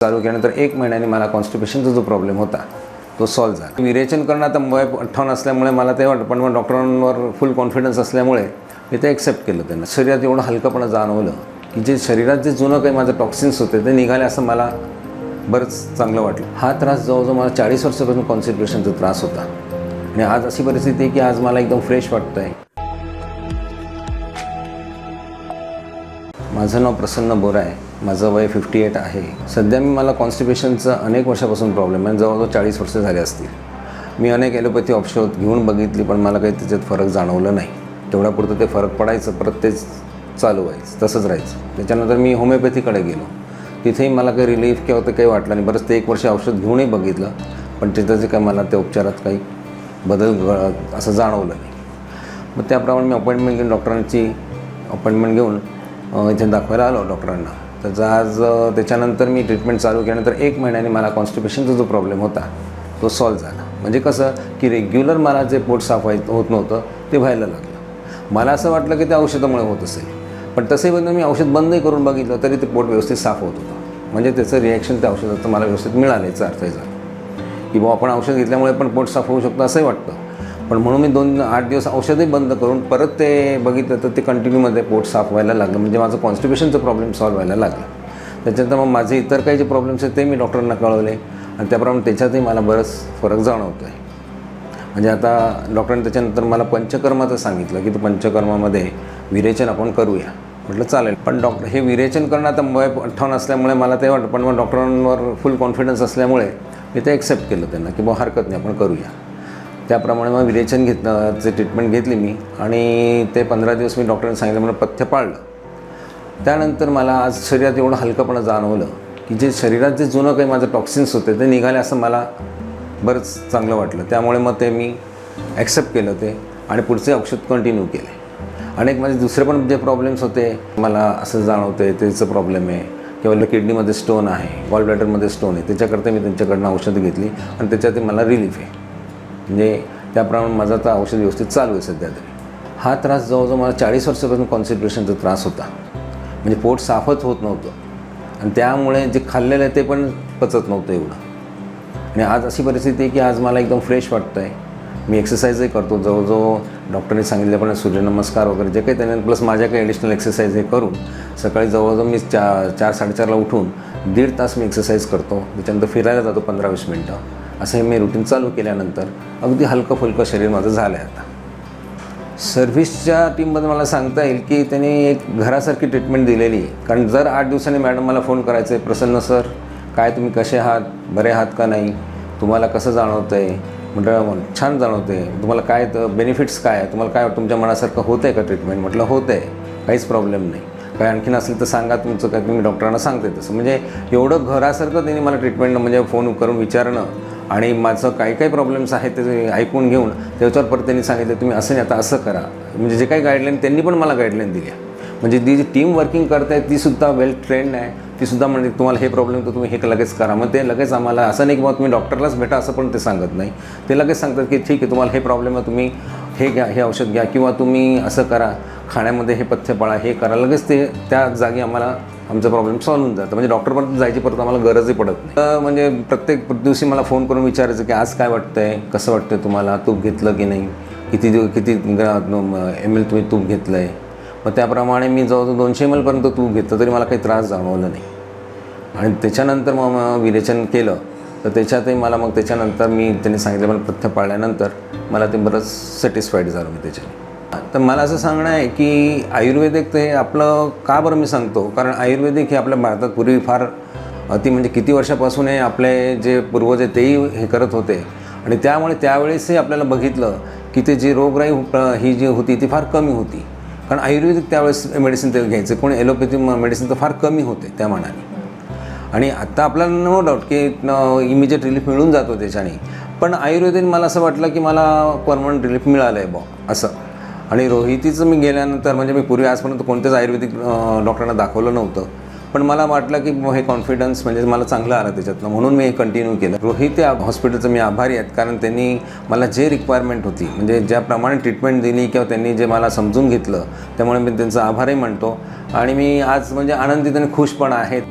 चालू केल्यानंतर एक महिन्याने मला कॉन्स्टिपेशनचा जो प्रॉब्लेम होता तो सॉल्व्ह झाला. विरेचन करणं आता वय अठ्ठावन्न असल्यामुळे मला ते वाटतं पण मग डॉक्टरांवर फुल कॉन्फिडन्स असल्यामुळे मी ते एक्सेप्ट केलं त्यांना. शरीरात एवढं हलकंपणं जाणवलं की जे शरीरात जे जुनं काही माझं टॉक्सिन्स होते ते निघाले असं मला बरंच चांगलं वाटलं. हा त्रास जवळजवळ मला चाळीस वर्षापासून कॉन्सन्ट्रेशनचा त्रास होता. आणि आज अशी परिस्थिती आहे की आज मला एकदम फ्रेश वाटतं आहे माझं नाव प्रसन्न बोरा आहे माझं वय फिफ्टी एट आहे. सध्या मी मला कॉन्स्टिपेशनचा अनेक वर्षापासून प्रॉब्लेम आहे. जवळजवळ चाळीस वर्ष झाले असतील. मी अनेक ॲलोपॅथी औषध घेऊन बघितली पण मला काही त्याच्यात फरक जाणवलं नाही. तेवढ्यापुरतं ते फरक पडायचं परत तेच चालू व्हायचं तसंच राहायचं. त्याच्यानंतर मी होमिओपॅथीकडे गेलो. तिथेही मला काही रिलीफ किंवा ते काही वाटलं नाही. बरंच ते एक वर्ष औषध घेऊनही बघितलं पण तिथं जे काय मला त्या उपचारात काही बदल घ- असं जाणवलं नाही. मग त्याप्रमाणे मी अपॉइंटमेंट घेऊन डॉक्टरांची अपॉइंटमेंट घेऊन इथे दाखवायला आलो डॉक्टरांना. तर आज त्याच्यानंतर मी ट्रीटमेंट चालू केल्यानंतर एक महिन्याने मला कॉन्स्टिपेशनचा जो प्रॉब्लेम होता तो सॉल्व झाला. म्हणजे कसं की रेग्युलर मला जे पोट साफ व्हाय होत नव्हतं ते व्हायला लागलं. मला असं वाटलं की ते औषधामुळे होत असेल. पण तसंही बघून मी औषध बंदही करून बघितलं तरी ते पोट व्यवस्थित साफ होत होतं. म्हणजे त्याचं रिॲक्शन त्या औषधाचं मला व्यवस्थित मिळालं याचा अर्थ झाला. की बुवा आपण औषध घेतल्यामुळे पण पोट साफ होऊ शकतं असंही वाटतं. पण म्हणून मी दोन आठ दिवस औषधही बंद करून परत ते बघितलं तर ते कंटिन्यूमध्ये पोट साफ व्हायला लागलं. म्हणजे माझं कॉन्स्टिपेशनचं प्रॉब्लेम सॉल्व्ह व्हायला लागला. त्याच्यानंतर मग माझे इतर काही जे प्रॉब्लेम्स आहेत ते मी डॉक्टरांना कळवले. आणि त्याप्रमाणे त्याच्यातही मला बरंच फरक जाणवतो आहे म्हणजे आता डॉक्टरांनी त्याच्यानंतर मला पंचकर्माचं सांगितलं की ते पंचकर्मामध्ये विरेचन आपण करूया. म्हटलं चालेल. पण डॉक्टर हे विरेचन करणं आता वय अठ्ठावन्न असल्यामुळे मला ते वाटतं पण मग डॉक्टरांवर फुल कॉन्फिडन्स असल्यामुळे मी ते ॲक्सेप्ट केलं त्यांना की बुवा हरकत नाही आपण करूया. त्याप्रमाणे मग विरेचन घेतलं ट्रीटमेंट घेतली मी आणि ते पंधरा दिवस मी डॉक्टरांनी सांगितलं म्हणून पथ्य पाळलं. त्यानंतर मला आज शरीरात एवढं हलकंपणा जाणवलं की जे शरीरात जे जुनं काही माझं टॉक्सिन्स होते ते निघाले असं मला बरंच चांगलं वाटलं. त्यामुळे मग ते मी ॲक्सेप्ट केलं ते आणि पुढचे औषध कंटिन्यू केले. अनेक माझे दुसरे पण जे प्रॉब्लेम्स होते मला असं जाणवतं त्याचं प्रॉब्लेम आहे. किंवा किडनीमध्ये स्टोन आहे वॉल ब्लॅडरमध्ये स्टोन आहे त्याच्याकरता मी त्यांच्याकडनं औषधं घेतली आणि त्याच्यात मला रिलीफ आहे. म्हणजे त्याप्रमाणे माझा आता औषध व्यवस्थित चालू आहे सध्या तरी. हा त्रास जवळजवळ मला चाळीस वर्षापासून कॉन्सन्ट्रेशनचा त्रास होता. म्हणजे पोट साफच होत नव्हतं. आणि त्यामुळे जे खाल्लेलं आहे ते पण पचत नव्हतं एवढं. आणि आज अशी परिस्थिती आहे की आज मला एकदम फ्रेश वाटतं आहे मी एक्सरसाइजही करतो. जवळजवळ डॉक्टरने सांगितल्याप्रमाणे सूर्यनमस्कार वगैरे जे काही त्याने प्लस माझ्या काही ॲडिशनल एक्सरसाइज हे करून सकाळी जवळजवळ मी चा चार साडेचारला उठून दीड तास मी एक्सरसाइज करतो. त्याच्यानंतर फिरायला जातो पंधरा वीस मिनटं. असं हे मी रुटीन चालू केल्यानंतर अगदी हलकं फुलकं शरीर माझं झालं आहे आता सर्व्हिसच्या टीममध्ये मला सांगता येईल की त्यांनी एक घरासारखी ट्रीटमेंट दिलेली आहे. कारण जर आठ दिवसांनी मॅडम मला फोन करायचं आहे प्रसन्न सर काय तुम्ही कसे आहात? बरे आहात का नाही? तुम्हाला कसं जाणवतं आहे म्हटलं हो, छान जाणवतं आहे तुम्हाला काय बेनिफिट्स काय आहे तुम्हाला काय तुमच्या मनासारखं होतं आहे का ट्रीटमेंट म्हटलं होतं आहे काहीच प्रॉब्लेम नाही. काय आणखीन असेल तर सांगा तुमचं काय तुम्ही डॉक्टरांना सांगते तसं. म्हणजे एवढं घरासारखं त्यांनी मला ट्रीटमेंट म्हणजे फोन करून विचारणं आणि माझं काही काही प्रॉब्लेम्स आहेत ते ऐकून घेऊन त्याच्यावर परत त्यांनी सांगितलं तुम्ही असं नाही आता असं करा. म्हणजे जे काही गाईडलाईन त्यांनी पण मला गाईडलाईन दिल्या. म्हणजे ती जी टीम वर्किंग करत आहे तीसुद्धा वेल ट्रेंड आहे. तीसुद्धा म्हणजे तुम्हाला हे प्रॉब्लेम तर तुम्ही हे लगेच करा. मग ते लगेच आम्हाला असं नाही की बाबा तुम्ही डॉक्टरलाच भेटा असं पण ते सांगत नाही. ते लगेच सांगतात की ठीक आहे तुम्हाला हे प्रॉब्लेम आहे तुम्ही हे घ्या हे औषध घ्या किंवा तुम्ही असं करा. खाण्यामध्ये हे पथ्य पाळा हे करा. लगेच ते त्या जागी आम्हाला आमचा प्रॉब्लेम सॉल्व्ह होऊन जातं म्हणजे डॉक्टरपर्यंत जायची परत आम्हाला गरजही पडत नाही. तर म्हणजे प्रत्येक दिवशी मला फोन करून विचारायचं की आज काय वाटतंय? कसं वाटतंय तुम्हाला? तूप घेतलं की नाही? किती दिव किती एम एल तुम्ही तूप घेतलं आहे मग त्याप्रमाणे मी जवळजवळ दोनशे एम एलपर्यंत तूप घेतलं तरी मला काही त्रास जाणवला नाही. आणि त्याच्यानंतर मग मग विरेचन केलं. तर त्याच्यातही मला मग त्याच्यानंतर मी त्यांनी सांगितलं मला पथ्य पाळल्यानंतर मला ते बरंच सॅटिस्फाईड झालं मी त्याच्याने. तर मला असं सांगणं आहे की आयुर्वेदिक ते आपलं का बरं मी सांगतो? कारण आयुर्वेदिक हे आपल्या भारतात पूर्वी फार अति म्हणजे किती वर्षापासून हे आपले जे पूर्वज आहे तेही हे करत होते. आणि त्यामुळे त्यावेळेसही आपल्याला बघितलं की ते जी रोगराई ही जी होती ती फार कमी होती. कारण आयुर्वेदिक त्यावेळेस मेडिसिन ते घ्यायचे. कोणी एलोपॅथी मेडिसिन तर फार कमी होते त्या मानाने. आणि आत्ता आपल्याला नो डाऊट की इमिजिएट रिलीफ मिळून जातो त्याच्याने. पण आयुर्वेदिक मला असं वाटलं की मला परमनंट रिलीफ मिळालं आहे बॉ असं. आणि रोहितीचं मी गेल्यानंतर म्हणजे मी पूर्वी आजपर्यंत कोणत्याच आयुर्वेदिक डॉक्टरांना दाखवलं नव्हतं. पण मला वाटलं की हे कॉन्फिडन्स म्हणजे मला चांगलं आलं त्याच्यातनं. म्हणून मी हे कंटिन्यू केलं. रोहित या हॉस्पिटलचं मी आभारी आहेत कारण त्यांनी मला जे रिक्वायरमेंट होती म्हणजे ज्याप्रमाणे ट्रीटमेंट दिली किंवा त्यांनी जे मला समजून घेतलं त्यामुळे मी त्यांचा आभारही मानतो. आणि मी आज म्हणजे आनंदित आणि खुश पण आहेत